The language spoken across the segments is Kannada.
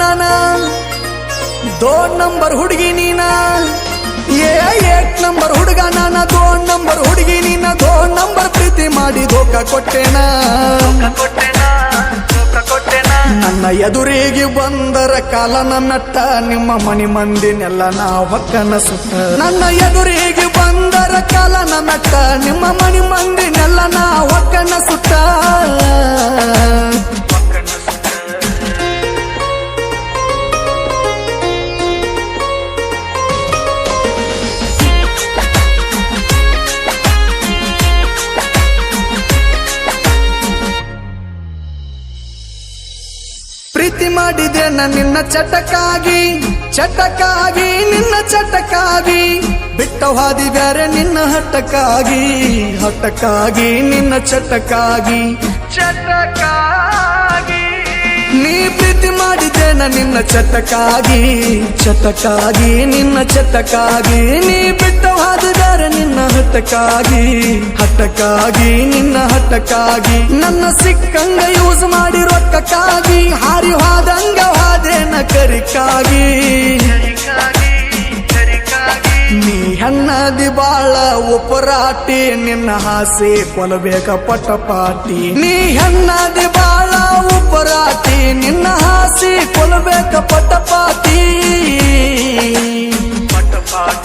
ನಾನ? ದೋಡ್ ನಂಬರ್ ಹುಡುಗಿ ನೀನ? ಏ ಏಕ್ ನಂಬರ್ ಹುಡುಗ ನಾನ? ದೋಡ್ ನಂಬರ್ ಹುಡುಗಿ ನೀನ? ದೋಡ್ ನಂಬರ್ ಪ್ರೀತಿ ಮಾಡಿ ಧೋಕ ಕೊಟ್ಟೆನ? ನನ್ನ ಎದುರಿಗೆ ಬಂದರ ಕಾಲನ ನನ್ನಟ್ಟ ನಿಮ್ಮ ಮನಿ ಮಂದಿನೆಲ್ಲ ನಾ ಹೊಕ್ಕನ ಸುತ್ತ ನನ್ನ ಎದುರಿಗೆ ಬಂದರ ಕಾಲನ ನನ್ನಟ್ಟ ನಿಮ್ಮ ಮನಿ ಮಂದಿನೆಲ್ಲ ನಾ ಪ್ರೀತಿ ಮಾಡಿದೆ ನಿನ್ನ ಚಟಕ್ಕಾಗಿ ಚಟಕ್ಕಾಗಿ ನಿನ್ನ ಚಟಕ್ಕಾಗಿ. ಬಿಟ್ಟ ಹಾದಿ ಬೇರೆ ನಿನ್ನ ಹಟ್ಟಕ್ಕಾಗಿ ಹಟ್ಟಕ್ಕಾಗಿ ನಿನ್ನ ಚಟಕ್ಕಾಗಿ. ಚಟಕ್ಕಾಗಿ. ನೀ ಪ್ರೀತಿ ಮಾಡಿದೆ ನಿನ್ನ ಚಟಕ್ಕಾಗಿ ಚಟಕ್ಕಾಗಿ ನಿನ್ನ ಚಟಕ್ಕಾಗಿ. ನೀ ಬಿಟ್ಟ ಹಾದಿ ಬೇರೆ ನಿನ್ನ ಹಟ್ಟಕ್ಕಾಗಿ ಹಟ್ಟಕ್ಕಾಗಿ ನಿನ್ನ ಹಟ್ಟಕ್ಕಾಗಿ ನನ್ನ ಸಿಕ್ಕಂಗ ಯೂಸ್ ಮಾಡಿ ರೊಕ್ಕಕ್ಕಾಗಿ, ಹಾರಿ ಹೋದಂಗ ಹಾದೇನ ಕರಿಕಾಗಿ. ನೀ ಹಣ್ಣದಿ ಬಾಳ ಉಪರಾಟಿ ನಿನ್ನ ಹಾಸಿ ಕೊಲಬೇಕ ಪಟಪಾಟಿ ನೀ ಹಣ್ಣದಿ ಬಾಳ ಉಪರಾಟಿ ನಿನ್ನ ಹಾಸಿ ಕೊಲಬೇಕ ಪಟಪಾಟಿ ಪಟಪಾಟಿ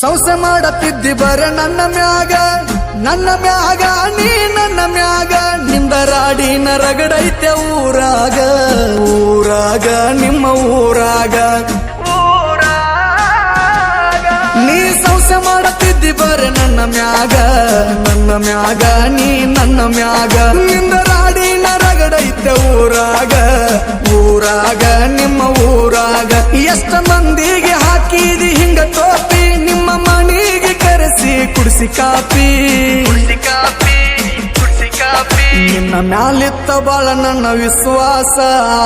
ಸಂಸೆ ಮಾಡತ್ತಿದ್ದಿ ಬರ ನನ್ನ ಮ್ಯಾಗ ನನ್ನ ಮ್ಯಾಗ, ನೀ ನನ್ನ ಮ್ಯಾಗ ನಿಂದ ರಾಡಿ ನರಗಡೈತೆ ಊರಾಗ ಊರಾಗ, ನಿಮ್ಮ ಊರಾಗ. ನೀ ಸೌಸೆ ಮಾಡತ್ತಿದ್ದಿ ಬರ ನನ್ನ ಮ್ಯಾಗ ನನ್ನ ಮ್ಯಾಗ, ನೀ ನನ್ನ ಮ್ಯಾಗ. ನಿಂದ ರಾಡಿ ನರಗಡೈತೆ ಊರಾಗ ಊರಾಗ, ನಿಮ್ಮ ಊರಾಗ. ಎಷ್ಟ ಮಂದಿಗೆ ಹಾಕಿದಿ ಹಿಂಗ ಕುಡಿಸಿ ಕಾಪಿ. ನಿನ್ನ ಮ್ಯಾಲಿತ್ತ ಬಾಳ ನನ್ನ ವಿಶ್ವಾಸ.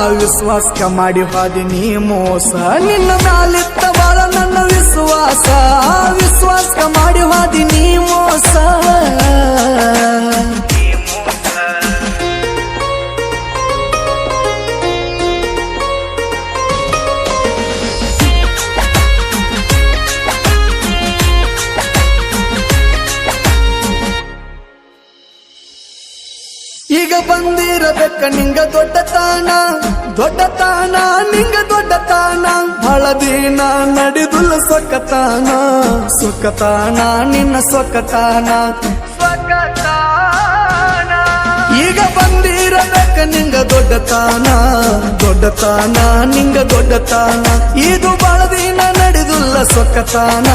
ವಿಶ್ವಾಸ ವಿಶ್ವಾಸಕ ಮಾಡಿ ಹಾದಿ ನೀ ಮೋಸ. ನಿನ್ನ ಮ್ಯಾಲಿತ್ತ ಬಾಳ ನನ್ನ ವಿಶ್ವಾಸ ವಿಶ್ವಾಸ. ವಿಶ್ವಾಸಕ ಮಾಡಿ ಹಾದಿ ನೀ ಮೋಸ. ಈಗ ಬಂದಿರಬೇಕ ನಿಂಗ ದೊಡ್ಡ ತಾಣ ದೊಡ್ಡ ತಾಣ ನಿಂಗ ದೊಡ್ಡ ತಾಣ. ಬಹಳ ದಿನ ನಡೆದುಲ್ಲ ಸೊಕ್ಕತಾನ ಸೊಕ್ಕತಾನ ನಿನ್ನ ಸೊಕ್ಕ ಸೊಕ್ಕತಾನ. ಈಗ ಬಂದಿರಬೇಕ ನಿಂಗ ದೊಡ್ಡ ತಾನ ದೊಡ್ಡ ತಾಣ ನಿಂಗ ದೊಡ್ಡ ತಾಣ. ಇದು ಬಹಳ ದಿನ ನಡೆದುಲ್ಲ ಸೊಕ್ಕತಾನ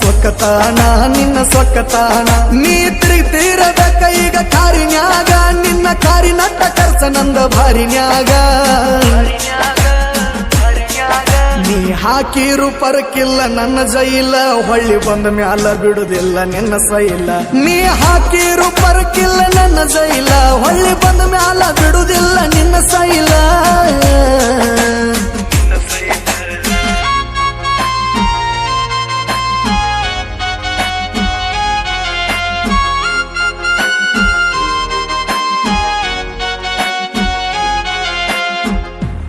ಸೊಕ್ಕತಾನ ನಿನ್ನ ಸೊಕ್ಕ ಸೊಕ್ಕತಾನ. ನೀ ತಿರುಗ್ತಿರಬೇಕ ಈಗ ನಿನ್ನ ಕಾರಿನಟ್ಟ ಕರ್ಸ ನಂದ ಭಾರಿನ್ಯಾಗ. ನೀ ಹಾಕಿರು ಪರಕಿಲ್ಲ, ನನ್ನ ಜೈಲ. ಹೊಳ್ಳಿ ಬಂದ ಮ್ಯಾಲ ಬಿಡುದಿಲ್ಲ ನಿನ್ನ ಸೈಲ ನೀ ಹಾಕಿರು ಪರಕಿಲ್ಲ, ನನ್ನ ಜೈಲ. ಹೊಳ್ಳಿ ಬಂದ ಮ್ಯಾಲ ಬಿಡುದಿಲ್ಲ.